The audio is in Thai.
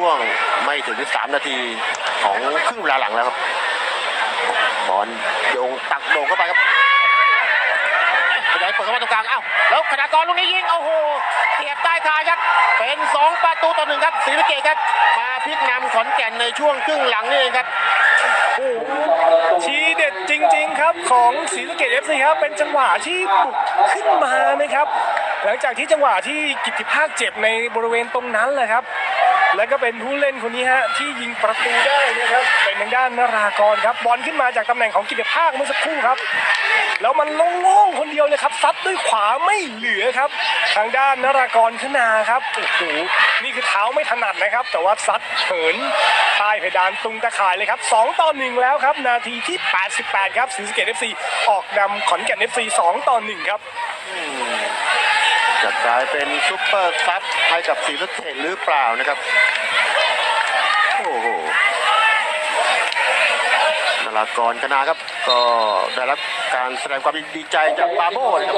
ช่วงไม่ถึงสามนาทีของครึ่งเวลาหลังแล้วครับบอลโยงตักโด่งเข้าไปครับขยายเปิดเข้ามาตรงกลางอ้าวแล้วคณากรลูกนี้ยิงโอ้โหเสียบใต้คายครับเป็นสองประตูต่อหนึ่งครับศรีสะเกดครับ มาพลิกนำขอนแก่นในช่วงครึ่งหลังนี่เองครับโอ้โหทีเด็ดจริง ๆ ครับของศรีสะเกดเอฟซีครับเป็นจังหวะที่บุกขึ้นมานะครับ หลังจากที่จังหวะที่กิตติภาคเจ็บในบริเวณตรงนั้นแหละครับ แล้วก็เป็นผู้เล่นคนนี้ฮะที่ยิงประตูได้นะครับเป็นทางด้านนารากรครับบอลขึ้นมาจากตำแหน่งของกิติภาคเมื่อสักครู่ครับ แล้วมันโล่งๆคนเดียวเลยครับซัดด้วยขวาไม่เหลือครับ ทางด้านนารากรขนาครับโอ้โหนี่คือเท้าไม่ถนัดนะครับ แต่ว่าซัดเหินใต้เพดานตุงตะข่ายเลยครับ2ต่อ1แล้วครับ นาทีที่ 88 ครับศรีสะเกด FC ออกนำขอนแก่น FC 2ต่อ1ครับ จะกลายเป็นซุปเปอร์ซับให้กับศรีสะเกดหรือเปล่านะครับ โอ้โหนารากรคณาครับ ก็ได้รับการแสดงความดีใจจากปาโบนะครับ